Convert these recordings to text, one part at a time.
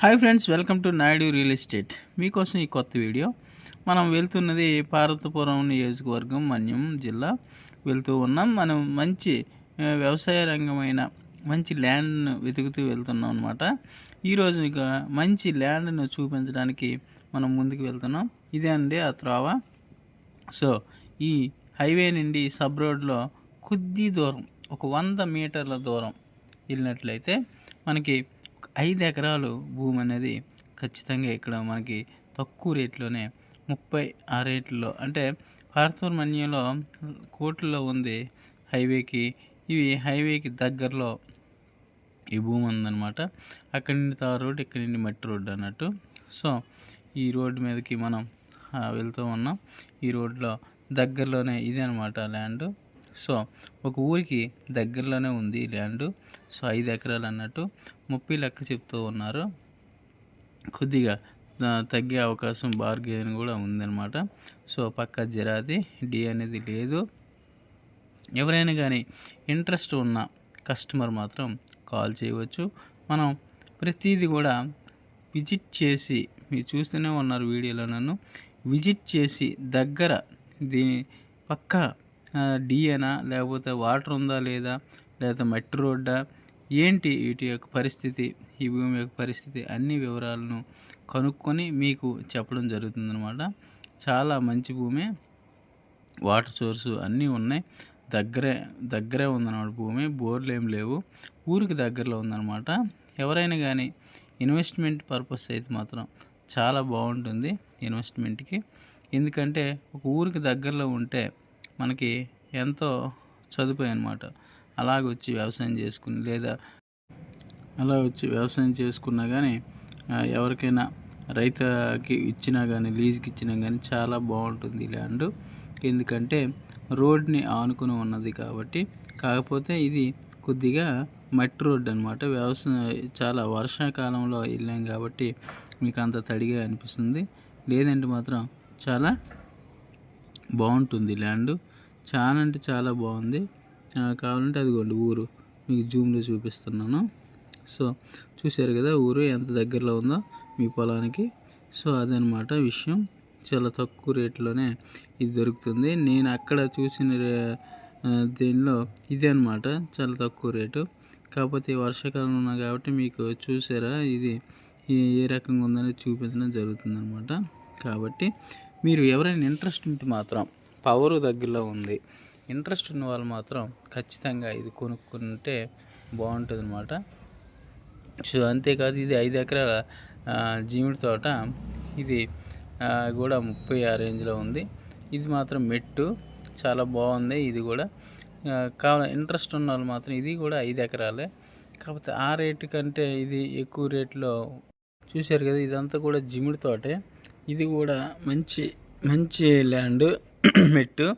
Hi friends welcome to Naidu real estate. మీకోసం ఈ కొత్త వీడియో. మనం వెళ్తున్నది పార్వతపురం నియోజకవర్గం మన్యం జిల్లా. వెళ్తూ ఉన్నాం. మనం మంచి వ్యవసాయ రంగమైన మంచి ల్యాండ్ను వెతుకుతూ వెళ్తున్నాం అనమాట ఈరోజు ఇక మంచి ల్యాండ్ను చూపించడానికి మనం ముందుకు వెళ్తున్నాం. ఇదే అండి ఆ త్రోవ. సో ఈ హైవే నుండి సబ్ రోడ్లో కొద్ది దూరం ఒక వంద మీటర్ల దూరం వెళ్ళినట్లయితే మనకి ఐదు ఎకరాలు భూమి అనేది ఖచ్చితంగా ఇక్కడ మనకి తక్కువ రేట్లోనే ముప్పై ఆ రేట్లలో అంటే పారితోర్మన్యంలో కోట్లలో ఉంది హైవేకి. ఇవి హైవేకి దగ్గరలో ఈ భూమి ఉందన్నమాట. అక్కడి నుండి తార్ రోడ్ ఇక్కడి నుండి మట్టి రోడ్డు అన్నట్టు. సో ఈ రోడ్డు మీదకి మనం వెళ్తూ ఉన్నాం. ఈ రోడ్లో దగ్గరలోనే ఇదే అనమాట ల్యాండ్. సో ఒక ఊరికి దగ్గరలోనే ఉంది ల్యాండ్. సో ఐదు ఎకరాలు అన్నట్టు ముప్పై లెక్క చెప్తూ ఉన్నారు. కొద్దిగా తగ్గే అవకాశం బార్గెన్ కూడా ఉందన్నమాట. సో పక్క జరాది డి అనేది లేదు. ఎవరైనా కానీ ఇంట్రెస్ట్ ఉన్న కస్టమర్ మాత్రం కాల్ చేయవచ్చు. మనం ప్రతిదీ కూడా విజిట్ చేసి మీరు చూస్తూనే ఉన్నారు వీడియోలో నన్ను విజిట్ చేసి దగ్గర దీని పక్క డిఏనా లేకపోతే వాటర్ ఉందా లేదా లేదా మట్టి రోడ్డా ఏంటి వీటి యొక్క పరిస్థితి ఈ భూమి యొక్క పరిస్థితి అన్ని వివరాలను కనుక్కొని మీకు చెప్పడం జరుగుతుందనమాట చాలా మంచి భూమి. వాటర్ సోర్సు అన్నీ ఉన్నాయి. దగ్గరే దగ్గరే ఉందన్నమాట భూమి. బోర్లు ఏం లేవు. ఊరికి దగ్గరలో ఉందన్నమాట. ఎవరైనా కానీ ఇన్వెస్ట్మెంట్ పర్పస్ అయితే మాత్రం చాలా బాగుంటుంది ఇన్వెస్ట్మెంట్కి. ఎందుకంటే ఒక ఊరికి దగ్గరలో ఉంటే మనకి ఎంతో చదువుపోయి అనమాట అలాగ వచ్చి వ్యవసాయం చేసుకుని లేదా అలా వచ్చి వ్యవసాయం చేసుకున్నా కానీ ఎవరికైనా రైతుకి ఇచ్చినా కానీ లీజుకి ఇచ్చినా కానీ చాలా బాగుంటుంది ల్యాండ్. ఎందుకంటే రోడ్ని ఆనుకుని ఉన్నది కాబట్టి కాకపోతే ఇది కొద్దిగా మట్టి రోడ్డు అనమాట వ్యవసాయం చాలా వర్షాకాలంలో వెళ్ళాం కాబట్టి మీకు అంత తడిగా అనిపిస్తుంది. లేదంటే మాత్రం చాలా బాగుంటుంది ల్యాండ్. చాలా అంటే చాలా బాగుంది. ఆ, కావాలంటే అదిగోండి ఊరు. మీకు జూమ్లో చూపిస్తున్నాను. సో చూశారు కదా ఊరు ఎంత దగ్గరలో ఉందో మీ పొలానికి. సో అదనమాట విషయం. చాలా తక్కువ రేట్లోనే ఇది దొరుకుతుంది. నేను అక్కడ చూసిన రే- దీనిలో ఇదే అనమాట చాలా తక్కువ రేటు. కాకపోతే వర్షాకాలం ఉన్నా కాబట్టి మీకు చూసారా? ఇది ఏ- రకంగా ఉందని చూపించడం జరుగుతుంది కాబట్టి మీరు ఎవరైనా ఇంట్రెస్ట్ ఉంటే మాత్రం పవర్ దగ్గరలో ఉంది. ఇంట్రెస్ట్ ఉన్న వాళ్ళు మాత్రం ఖచ్చితంగా ఇది కొనుక్కుంటే బాగుంటుంది అనమాట సో అంతేకాదు ఇది ఐదు ఎకరాల జీమిడి తోట. ఇది కూడా ముప్పై ఆ రేంజ్లో ఉంది. ఇది మాత్రం మెట్టు చాలా బాగుంది ఇది కూడా. ఆ, కావాలి ఇంట్రెస్ట్ ఉన్న వాళ్ళు మాత్రం ఇది కూడా ఐదు ఎకరాలే. కాకపోతే ఆ రేటు కంటే ఇది ఎక్కువ రేట్లో చూశారు కదా ఇదంతా కూడా జిమిడి తోటే. ఇది కూడా మంచి మంచి ల్యాండ్. మెట్టు.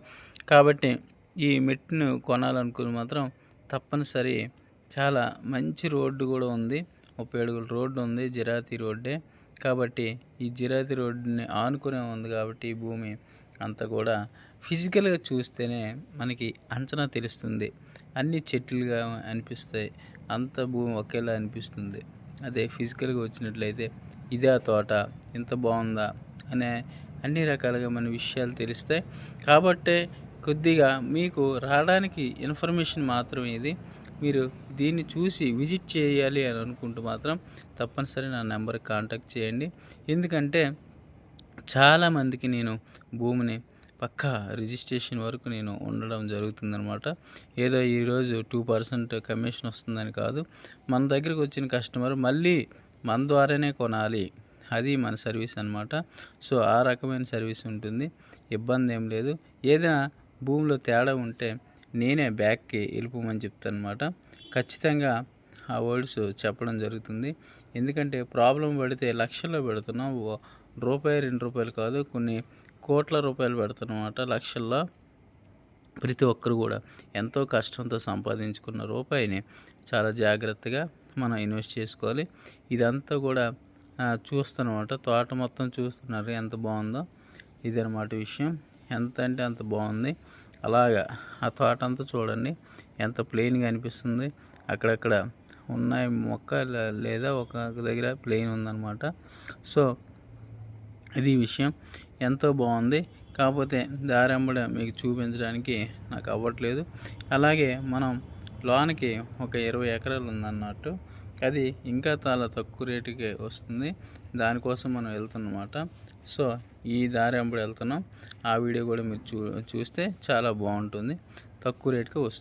కాబట్టి ఈ మెట్టును కొనాలనుకుని మాత్రం తప్పనిసరి. చాలా మంచి రోడ్డు కూడా ఉంది. ముప్పై అడుగుల రోడ్డు ఉంది జిరాతి రోడ్డే. కాబట్టి ఈ జిరాతి రోడ్డుని ఆనుకునే ఉంది కాబట్టి ఈ భూమి అంతా కూడా ఫిజికల్గా చూస్తేనే మనకి అంచనా తెలుస్తుంది. అన్ని చెట్లుగా అనిపిస్తాయి. అంత భూమి ఒకేలా అనిపిస్తుంది. అదే ఫిజికల్గా వచ్చినట్లయితే ఇదే ఆ తోట. ఇంత బాగుందా? అనే అన్ని రకాలుగా మన విషయాలు తెలుస్తాయి. కాబట్టే కొద్దిగా మీకు రావడానికి ఇన్ఫర్మేషన్ మాత్రమే ఇది. మీరు దీన్ని చూసి విజిట్ చేయాలి అని అనుకుంటూ మాత్రం తప్పనిసరి నా నెంబర్కి కాంటాక్ట్ చేయండి. ఎందుకంటే చాలామందికి నేను భూమిని పక్కా రిజిస్ట్రేషన్ వరకు నేను ఉండడం జరుగుతుందనమాట ఏదో ఈరోజు టూ పర్సెంట్ కమిషన్ వస్తుందని కాదు. మన దగ్గరికి వచ్చిన కస్టమర్ మళ్ళీ మన ద్వారానే కొనాలి. అది మన సర్వీస్ అన్నమాట. సో ఆ రకమైన సర్వీస్ ఉంటుంది. ఇబ్బంది ఏం లేదు. ఏదైనా భూమిలో తేడా ఉంటే నేనే బ్యాక్కి వెళ్ళిపోమని చెప్తాను అనమాట ఖచ్చితంగా ఆ వర్డ్స్ చెప్పడం జరుగుతుంది. ఎందుకంటే ప్రాబ్లం పడితే లక్షల్లో పెడుతున్నాం. ఓ- రూపాయి రెండు రూపాయలు కాదు కొన్ని కోట్ల రూపాయలు పెడుతున్నమాట లక్షల్లో ప్రతి ఒక్కరు కూడా. ఎంతో కష్టంతో సంపాదించుకున్న రూపాయిని చాలా జాగ్రత్తగా మనం ఇన్వెస్ట్ చేసుకోవాలి. ఇదంతా కూడా చూస్తానమాట తోట మొత్తం చూస్తున్నారు ఎంత బాగుందో. ఇదనమాట విషయం. ఎంత అంటే అంత బాగుంది. అలాగా ఆ తోట అంతా చూడండి. ఎంత ప్లెయిన్గా అనిపిస్తుంది. అక్కడక్కడ ఉన్నాయి మొక్క లేదా ఒక దగ్గర ప్లెయిన్ ఉందన్నమాట. సో ఇది విషయం. ఎంతో బాగుంది. కాకపోతే దారెంబడ మీకు చూపించడానికి నాకు అవ్వట్లేదు. అలాగే మనం లోనికి ఒక ఇరవై ఎకరాలు ఉందన్నట్టు అది ఇంకా చాలా తక్కువ రేటుకే వస్తుంది. దానికోసం మనం వెళ్తున్నమాట. సో ఈ దారి వెంబడి వెళ్తున్నాం. ఆ వీడియో కూడా మీరు చూ చూస్తే చాలా బాగుంటుంది. తక్కువ రేటుకే వస్తుంది.